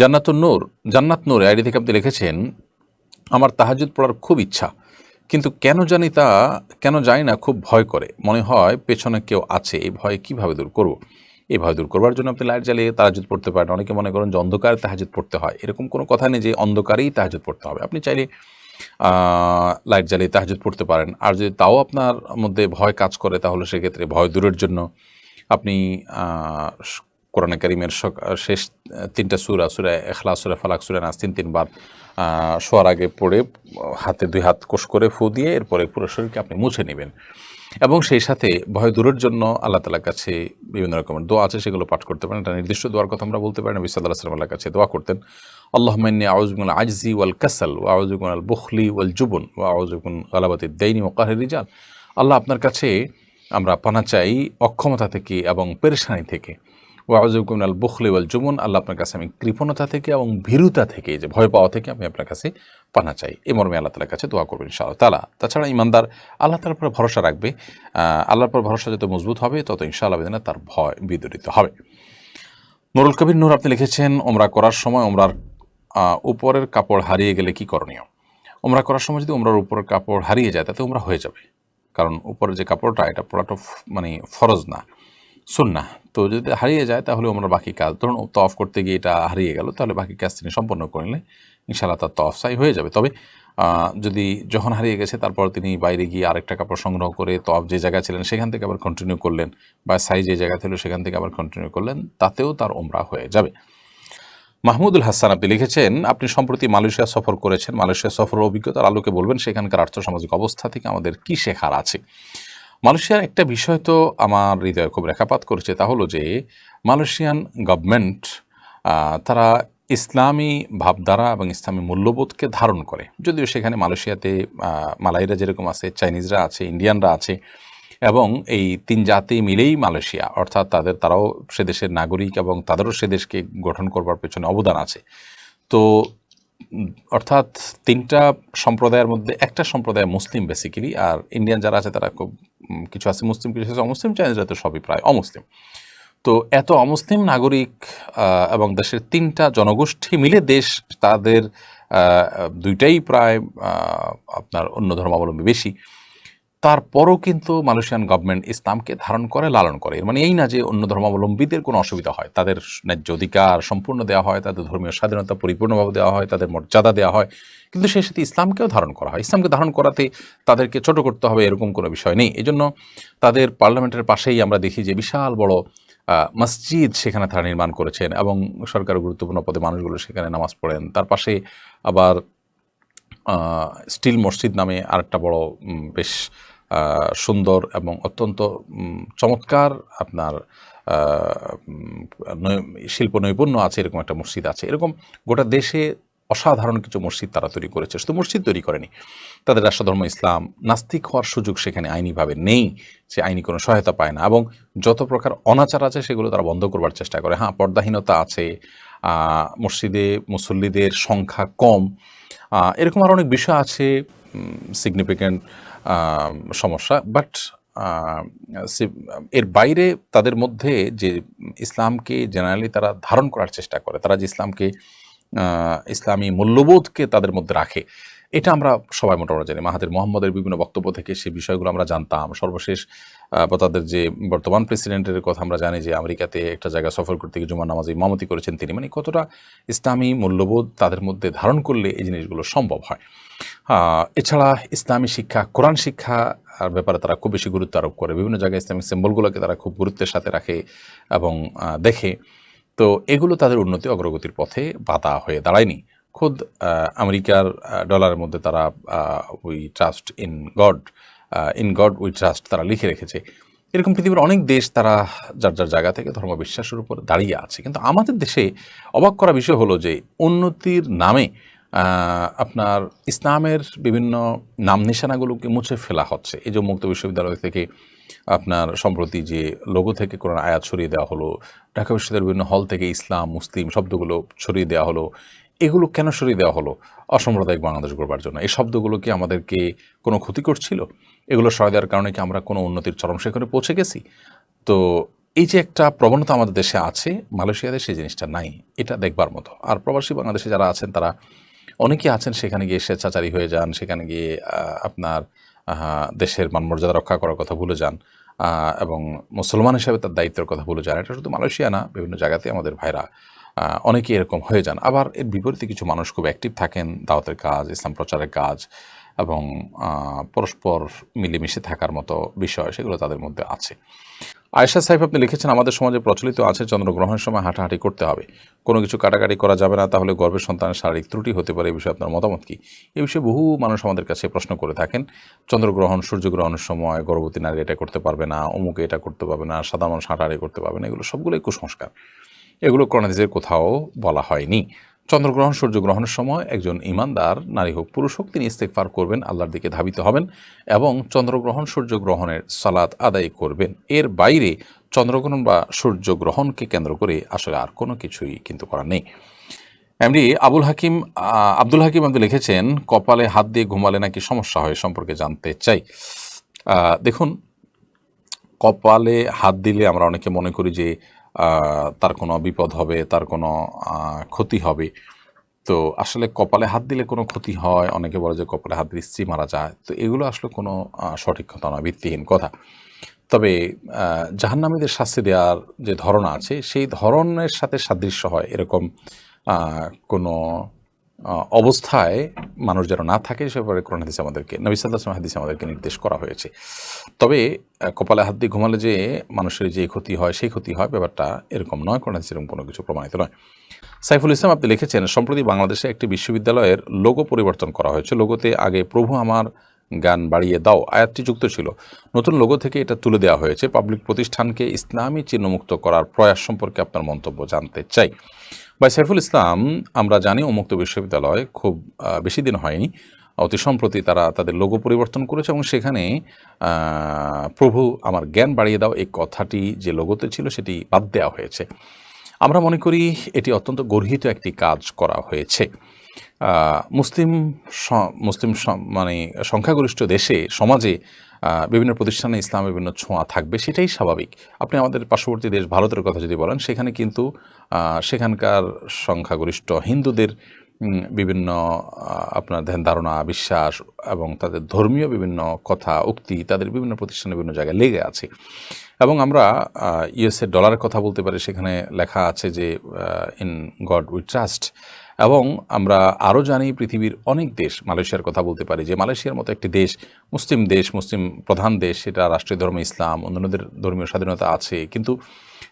জান্নাতুন নূর, জান্নাত নূর আইডি থেকে আপনি লিখেছেন, আমার তাহাজুদ পড়ার খুব ইচ্ছা, কিন্তু কেন জানি তা, কেন জানি না খুব ভয় করে। মনে হয় পেছনে কেউ আছে, এই ভয় কীভাবে দূর করব? এই ভয় দূর করবার জন্য আপনি লাইট জ্বালিয়ে তাহাজুদ পড়তে পারেন। অনেকে মনে করেন যে অন্ধকারে তাহাজুদ পড়তে হয়। এরকম কোনো কথা নেই যে অন্ধকারেই তাহাজুদ পড়তে হবে। আপনি চাইলে লাইট জ্বালিয়ে তাহাজুদ পড়তে পারেন। আর যদি তাও আপনার মধ্যে ভয় কাজ করে, তাহলে সেক্ষেত্রে ভয় দূরের জন্য আপনি কোরআনে কারিমের শেষ তিনটা সুরা সুরা এখলা সুরা ফালাক, সুরা নাস, তিন তিনবার শোয়ার আগে পড়ে, হাতে দুই হাত কোষ করে ফু দিয়ে এরপরে পুরো শরীরকে আপনি মুছে নেবেন। এবং সেই সাথে ভয় দূরের জন্য আল্লাহ তালার কাছে বিভিন্ন রকমের দোয়া আছে, সেগুলো পাঠ করতে পারেন। একটা নির্দিষ্ট দোয়ার কথা আমরা বলতে পারি, নবী সাল্লাহ সাল্লাম আল্লাহর কাছে দোয়া করতেন। আল্লাহ মান্নি আউজগুন আজজি ওয়াল কাসাল ও আউজগুন আল বুখলি ওয়াল জুবন ও আউজগুন গালাবাতি দেইনি ও কাহের রিজাল। আল্লাহ আপনার কাছে আমরা পানা চাই অক্ষমতা থেকে এবং পেরেশানি থেকে। ও আউজগুন আল বুখলি ওয়াল জুবন, আল্লাহ আপনার কাছে আমি কৃপণতা থেকে এবং ভীরুতা থেকে যে ভয় পাওয়া থেকে আমি আপনার কাছে পানা চাই। এই মর্মে আল্লাহ তালার কাছে দোয়া করবেন ইনশাআল্লাহ তালা তাছাড়া ইমানদার আল্লাহ তালার উপর ভরসা রাখবে। আল্লাহর পর ভরসা যত মজবুত হবে, তত ইনশাআল্লাহ বেদিনা তার ভয় বিদরিত হবে। নুরুল কবির নূর আপনি লিখেছেন, ওমরা করার সময় ওমরার উপরের কাপড় হারিয়ে গেলে কি করণীয়? ওমরা করার সময় যদি ওমরার উপরের কাপড় হারিয়ে যায়, তাতে ওমরা হয়ে যাবে। কারণ উপরের যে কাপড়টা, এটা পড়াটা মানে ফরজ না। সুন্না তো যদি হারিয়ে যায় তাহলে আমরা বাকি কাজ, ধরুন তফ করতে গিয়ে এটা হারিয়ে গেল, তাহলে বাকি কাজ তিনি সম্পন্ন করলে ইনশাআল্লাহ তার তফ সাই হয়ে যাবে। তবে যদি যখন হারিয়ে গেছে তারপর তিনি বাইরে গিয়ে আরেকটা কাপড় সংগ্রহ করে তফ যে জায়গায় ছিলেন সেখান থেকে আবার কন্টিনিউ করলেন বা সাই যে জায়গা ছিল সেখান থেকে আবার কন্টিনিউ করলেন, তাতেও তার ওমরা হয়ে যাবে। মাহমুদুল হাসান আপনি লিখেছেন, আপনি সম্প্রতি মালয়েশিয়া সফর করেছেন, মালয়েশিয়া সফরের অভিজ্ঞতার আলোকে বলবেন সেখানকার আর্থসামাজিক অবস্থা থেকে আমাদের কি শেখার আছে? মালয়েশিয়ার একটা বিষয় তো আমার হৃদয়ে খুব রেখাপাত করেছে, তা হলো যে মালয়েশিয়ান গভর্নমেন্ট তারা ইসলামী ভাবধারা এবং ইসলামী মূল্যবোধকে ধারণ করে। যদিও সেখানে মালয়েশিয়াতে মালাইরা যেরকম আছে, চাইনিজরা আছে, ইন্ডিয়ানরা আছে, এবং এই তিন জাতি মিলেই মালয়েশিয়া, অর্থাৎ তাদের, তারাও সে দেশের নাগরিক এবং তাদেরও সে দেশকে গঠন করবার পেছনে অবদান আছে। তো অর্থাৎ তিনটা সম্প্রদায়ের মধ্যে, একটা সম্প্রদায় মুসলিম বেসিক্যালি আর ইন্ডিয়ান যারা আছে তারা খুব কিছু আছে মুসলিম, কিছু আছে অমুসলিম চাইনিজরা তো সবই প্রায় অমুসলিম। তো এত অমুসলিম নাগরিক এবং দেশের তিনটা জনগোষ্ঠী মিলে দেশ তাদের দুইটাই প্রায় আপনার অন্য ধর্মাবলম্বী বেশি। তারপরও কিন্তু মালয়েশিয়ান গভর্নমেন্ট ইসলামকে ধারণ করে, লালন করে। মানে এই না যে অন্য ধর্মাবলম্বীদের কোনো অসুবিধা হয়। তাদের ন্যায্য অধিকার সম্পূর্ণ দেওয়া হয়, তাদের ধর্মীয় স্বাধীনতা পরিপূর্ণভাবে দেওয়া হয়, তাদের মর্যাদা দেওয়া হয়। কিন্তু সেই সাথে ইসলামকেও ধারণ করা হয়। ইসলামকে ধারণ করাতে তাদেরকে ছোট করতে হবে, এরকম কোনো বিষয় নেই। এজন্য তাদের পার্লামেন্টের পাশেই আমরা দেখি যে বিশাল বড় মসজিদ সেখানে তারা নির্মাণ করেছেন এবং সরকার গুরুত্বপূর্ণ পদে মানুষগুলো সেখানে নামাজ পড়েন। তার পাশে আবার স্টিল মসজিদ নামে আরেকটা বড় বেশ সুন্দর এবং অত্যন্ত চমৎকার আপনার শিল্প নৈপুণ্য আছে, এরকম একটা মসজিদ আছে। এরকম গোটা দেশে অসাধারণ কিছু মসজিদ তারা তৈরি করেছে। শুধু মসজিদ তৈরি করেনি, তাদের রাষ্ট্রধর্ম ইসলাম নাস্তিক হওয়ার সুযোগ সেখানে আইনিভাবে নেই, সে আইনি কোনো সহায়তা পায় না এবং যত প্রকার অনাচার আছে সেগুলো তারা বন্ধ করবার চেষ্টা করে। হ্যাঁ পর্দাহীনতা আছে মসজিদে মুসল্লিদের সংখ্যা কম এরকম আরও অনেক বিষয় আছে সিগনিফিক্যান্ট সমস্যা বাট এর বাইরে তাদের মধ্যে যে ইসলামকে জেনারেলি তারা ধারণ করার চেষ্টা করে, তারা যে ইসলামকে ইসলামী মূল্যবোধকে তাদের মধ্যে রাখে, এটা আমরা সবাই মোটামুটি জানি। মাহাদির মোহাম্মদের বিভিন্ন বক্তব্য থেকে সেই বিষয়গুলো আমরা জানতাম। সর্বশেষ বা তাদের যে বর্তমান প্রেসিডেন্টের কথা আমরা জানি যে আমেরিকাতে একটা জায়গা সফর করতে গিয়ে জুমার নামাজে ইমামতি করেছেন তিনি মানে কতটা ইসলামী মূল্যবোধ তাদের মধ্যে ধারণ করলে এই জিনিসগুলো সম্ভব হয়। এছাড়া ইসলামী শিক্ষা, কোরআন শিক্ষা আর ব্যাপারে তারা খুব বেশি গুরুত্ব আরোপ করে। বিভিন্ন জায়গায় ইসলামিক সিম্বলগুলোকে তারা খুব গুরুত্বের সাথে রাখে এবং দেখে। তো এগুলো তাদের উন্নতি অগ্রগতির পথে বাধা হয়ে দাঁড়ায়নি। খোদ আমেরিকার ডলারের মধ্যে তারা we trust in God in God we trust তারা লিখে রেখেছে। এরকম পৃথিবীর অনেক দেশ তারা যার যার জায়গা থেকে ধর্ম বিশ্বাসের উপর দাঁড়িয়ে আছে। কিন্তু আমাদের দেশে অবাক করা বিষয় হলো যে উন্নতির নামে আপনার ইসলামের বিভিন্ন নাম নিশানাগুলোকে মুছে ফেলা হচ্ছে। এই যে মুক্ত বিশ্ববিদ্যালয় থেকে আপনার সম্প্রতি যে লোগো থেকে কোরআন আয়াত ছড়িয়ে দেওয়া হলো, ঢাকা বিশ্ববিদ্যালয়ের বিভিন্ন হল থেকে ইসলাম, মুসলিম শব্দগুলো ছড়িয়ে দেওয়া হলো। এগুলো কেন সরিয়ে দেওয়া হলো? অসাম্প্রদায়িক বাংলাদেশ গড়বার জন্য। এই শব্দগুলো কি আমাদেরকে কোনো ক্ষতি করছিল? এগুলো সরাই দেওয়ার কারণে কি আমরা কোনো উন্নতির চরম শিখরে পৌঁছে গেছি? তো এই যে একটা প্রবণতা আমাদের দেশে আছে, মালয়েশিয়াতে সেই জিনিসটা নাই। এটা দেখবার মতো। আর প্রবাসী বাংলাদেশে যারা আছেন, তারা অনেকেই আছেন সেখানে গিয়ে স্বেচ্ছাচারী হয়ে যান, সেখানে গিয়ে আপনার দেশের মানমর্যাদা রক্ষা করার কথা ভুলে যান এবং মুসলমান হিসেবে তার দায়িত্বের কথা ভুলে যান। এটা শুধু মালয়েশিয়া না, বিভিন্ন জায়গাতে আমাদের ভাইরা অনেকেই এরকম হয়ে যান। আবার এর বিপরীতে কিছু মানুষ খুব অ্যাক্টিভ থাকেন, দাওয়াতের কাজ, ইসলাম প্রচারের কাজ এবং পরস্পর মিলেমিশে থাকার মতো বিষয় সেগুলো তাদের মধ্যে আছে। আয়েশা সাহেব আপনি লিখেছেন, আমাদের সমাজে প্রচলিত আছে, চন্দ্রগ্রহণের সময় হাঁটাহাঁটি করতে হবে। কোনো কিছু কাটাকাটি করা যাবে না, তাহলে গর্ভের সন্তানের শারীরিক ত্রুটি হতে পারে এই বিষয়ে আপনার মতামত কি? এই বিষয়ে বহু মানুষ আমাদের কাছে প্রশ্ন করে থাকেন, চন্দ্রগ্রহণ, সূর্যগ্রহণের সময় গর্ভবতী নারী এটা করতে পারবে না, অমুকে এটা করতে পারবে না, সাধারণ মানুষ হাঁটাহাঁটি করতে পারবে না, এগুলো সবগুলোই কুসংস্কার। এগুলো করোনাদিজের কোথাও বলা হয়নি। চন্দ্রগ্রহণ, সূর্যগ্রহণের সময় একজন ইমানদার, নারী হোক, পুরুষ হোক, তিনি ইস্তেকফার করবেন, আল্লাহর দিকে ধাবিত হবেন এবং চন্দ্রগ্রহণ, সূর্যগ্রহণের সালাত আদায় করবেন। এর বাইরে চন্দ্রগ্রহণ বা সূর্যগ্রহণকে কেন্দ্র করে আসলে আর কোনো কিছুই কিন্তু করা নেই। এমনি আবুল হাকিম আব্দুল হাকিম আপনি লিখেছেন, কপালে হাত দিয়ে ঘুমালে নাকি সমস্যা হয় সম্পর্কে জানতে চাই। দেখুন, কপালে হাত দিলে আমরা অনেকে মনে করি যে তার কোনো বিপদ হবে, তার কোনো ক্ষতি হবে। তো আসলে কপালে হাত দিলে কোনো ক্ষতি হয়, অনেকে বলে যে কপালে হাত দিলে স্ত্রী মারা যায়। তো এগুলো আসলে কোনো সঠিক কথা নয়, ভিত্তিহীন কথা। তবে জাহান্নামীদের শাস্তি দেওয়ার যে ধরন আছে, সেই ধরনের সাথে সাদৃশ্য হয় এরকম কোনো অবস্থায় মানুষ যেন না থাকে, সে ব্যাপারে কোরআন হাদিস আমাদেরকে, নবী সাল্লাহ হাদিস আমাদেরকে নির্দেশ করা হয়েছে। তবে কপালে হাত দিয়ে ঘুমালে যে মানুষের যে ক্ষতি হয়, সেই ক্ষতি হয়, ব্যাপারটা এরকম নয়, কোরআন হাদিসে এরকম কোনো কিছু প্রমাণিত নয়। সাইফুল ইসলাম আপনি লিখেছেন, সম্প্রতি বাংলাদেশে একটি বিশ্ববিদ্যালয়ের লোগো পরিবর্তন করা হয়েছে। লোগোতে আগে, প্রভু আমার গান বাড়িয়ে দাও আয়াতটি যুক্ত ছিল। নতুন লোগো থেকে এটা তুলে দেওয়া হয়েছে। পাবলিক প্রতিষ্ঠানকে ইসলামী চিহ্নমুক্ত করার প্রয়াস সম্পর্কে আপনার মন্তব্য জানতে চাই। ভাই সাইফুল ইসলাম, আমরা জানি উন্মুক্ত বিশ্ববিদ্যালয় খুব বেশি দিন হয়নি। অতি সম্প্রতি তারা তাদের লোগো পরিবর্তন করেছে এবং সেখানে প্রভু আমার জ্ঞান বাড়িয়ে দাও, এই কথাটি যে লোগোতে ছিল সেটি বাদ দেওয়া হয়েছে। আমরা মনে করি এটি অত্যন্ত গর্হিত একটি কাজ করা হয়েছে। মুসলিম মুসলিম মানে সংখ্যাগরিষ্ঠ দেশে, সমাজে বিভিন্ন প্রতিষ্ঠানে ইসলামের বিভিন্ন ছোঁয়া থাকবে, সেটাই স্বাভাবিক। আপনি আমাদের পার্শ্ববর্তী দেশ ভারতের কথা যদি বলেন, সেখানে কিন্তু সেখানকার সংখ্যাগরিষ্ঠ হিন্দুদের বিভিন্ন আপনার ধ্যান ধারণা, বিশ্বাস এবং তাদের ধর্মীয় বিভিন্ন কথা, উক্তি, তাদের বিভিন্ন প্রতিষ্ঠানে বিভিন্ন জায়গায় লেগে আছে। এবং আমরা ইউএসএ ডলারের কথা বলতে পারি, সেখানে লেখা আছে যে ইন গড উই ট্রাস্ট এবং আমরা আরও জানি পৃথিবীর অনেক দেশ মালয়েশিয়ার কথা বলতে পারি যে মালয়েশিয়ার মতো একটি দেশ, মুসলিম দেশ, মুসলিম প্রধান দেশ, সেটা রাষ্ট্রীয় ধর্ম, ইসলাম অন্যান্যদের ধর্মীয় স্বাধীনতা আছে। কিন্তু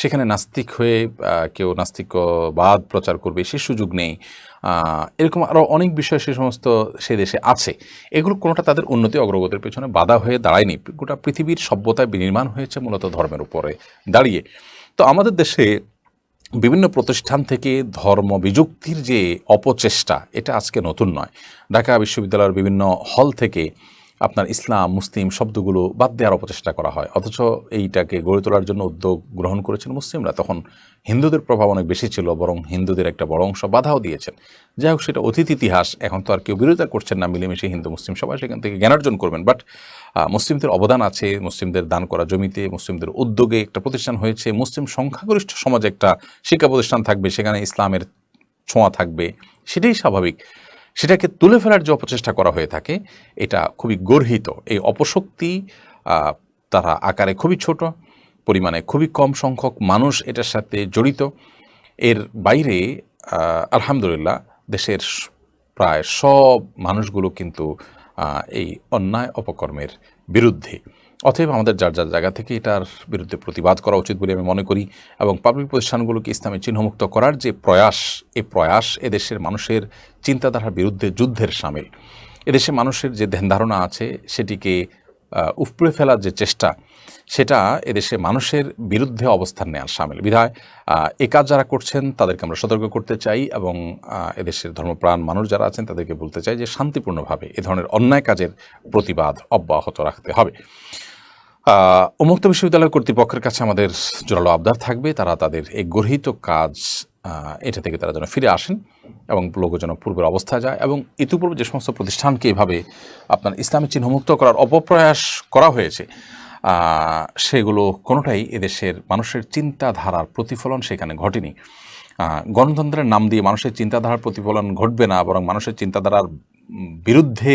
সেখানে নাস্তিক হয়ে কেউ নাস্তিকবাদ প্রচার করবে, সে সুযোগ নেই। এরকম আরও অনেক বিষয় সে সমস্ত সে দেশে আছে। এগুলো কোনোটা তাদের উন্নতি অগ্রগতির পেছনে বাধা হয়ে দাঁড়ায়নি। গোটা পৃথিবীর সভ্যতায় বিনির্মাণ হয়েছে মূলত ধর্মের উপরে দাঁড়িয়ে। তো আমাদের দেশে বিভিন্ন প্রতিষ্ঠান থেকে ধর্ম বিযুক্তির যে অপচেষ্টা, এটা আজকে নতুন নয়। ঢাকা বিশ্ববিদ্যালয়ের বিভিন্ন হল থেকে আপনার ইসলাম, মুসলিম শব্দগুলো বাদ দেওয়ার অপচেষ্টা করা হয়। অথচ এইটাকে গড়ে তোলার জন্য উদ্যোগ গ্রহণ করেছেন মুসলিমরা। তখন হিন্দুদের প্রভাব অনেক বেশি ছিল, বরং হিন্দুদের একটা বড় অংশ বাধাও দিয়েছেন। যাই হোক, সেটা অতীত ইতিহাস, এখন তো আর কেউ বিরোধিতা করছেন না, মিলেমিশে হিন্দু, মুসলিম সবাই সেখান থেকে জ্ঞানার্জন করবেন। বাট মুসলিমদের অবদান আছে, মুসলিমদের দান করা জমিতে, মুসলিমদের উদ্যোগে একটা প্রতিষ্ঠান হয়েছে, মুসলিম সংখ্যাগরিষ্ঠ সমাজে একটা শিক্ষা প্রতিষ্ঠান থাকবে, সেখানে ইসলামের ছোঁয়া থাকবে, সেটাই স্বাভাবিক। সেটাকে তুলে ফেলার যে অপচেষ্টা করা হয়ে থাকে, এটা খুবই গর্হিত। এই অপশক্তি তারা আকারে খুবই ছোট, পরিমাণে খুবই কম সংখ্যক মানুষ এটার সাথে জড়িত। এর বাইরে আলহামদুলিল্লাহ, দেশের প্রায় সব মানুষগুলো কিন্তু এই অন্যায় অপকর্মের বিরুদ্ধে। অতএব আমাদের যার যার জায়গা থেকে এটার বিরুদ্ধে প্রতিবাদ করা উচিত বলে আমি মনে করি এবং পাবলিক প্রতিষ্ঠানগুলোকে ইসলামের চিহ্নমুক্ত করার যে প্রয়াস, এ প্রয়াস এদেশের মানুষের চিন্তাধারার বিরুদ্ধে যুদ্ধের সামিল। এদেশে মানুষের যে ধ্যান ধারণা আছে, সেটিকে উপড়ে ফেলার যে চেষ্টা, সেটা এদেশে মানুষের বিরুদ্ধে অবস্থান নেওয়ার সামিল। বিধায় এ কাজ যারা করছেন, তাদেরকে আমরা সতর্ক করতে চাই এবং এদেশের ধর্মপ্রাণ মানুষ যারা আছেন, তাদেরকে বলতে চাই যে শান্তিপূর্ণভাবে এ ধরনের অন্যায় কাজের প্রতিবাদ অব্যাহত রাখতে হবে। উন্মুক্ত বিশ্ববিদ্যালয় কর্তৃপক্ষের কাছে আমাদের জোরালো আবদার থাকবে। তারা তাদের এই গর্হিত কাজ এটা থেকে তারা যেন ফিরে আসেন এবং লোক যেন পূর্বের অবস্থায় যায় এবং ইতিপূর্বে যে সমস্ত প্রতিষ্ঠানকে এভাবে আপনার ইসলামী চিহ্নমুক্ত করার অপপ্রয়াস করা হয়েছে সেগুলো কোনোটাই এদেশের মানুষের চিন্তাধারার প্রতিফলন সেখানে ঘটেনি। গণতন্ত্রের নাম দিয়ে মানুষের চিন্তাধারার প্রতিফলন ঘটবে না, বরং মানুষের চিন্তাধারার বিরুদ্ধে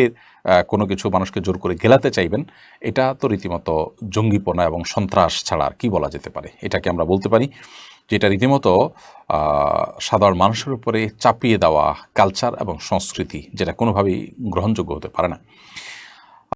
কোনো কিছু মানুষকে জোর করে গেলাতে চাইবেন, এটা তো রীতিমতো জঙ্গিপনা এবং সন্ত্রাস ছাড়া আর কি বলা যেতে পারে। এটাকে আমরা বলতে পারি যেটা রীতিমতো সাধারণ মানুষের উপরে চাপিয়ে দেওয়া কালচার এবং সংস্কৃতি, যেটা কোনোভাবেই গ্রহণযোগ্য হতে পারে না।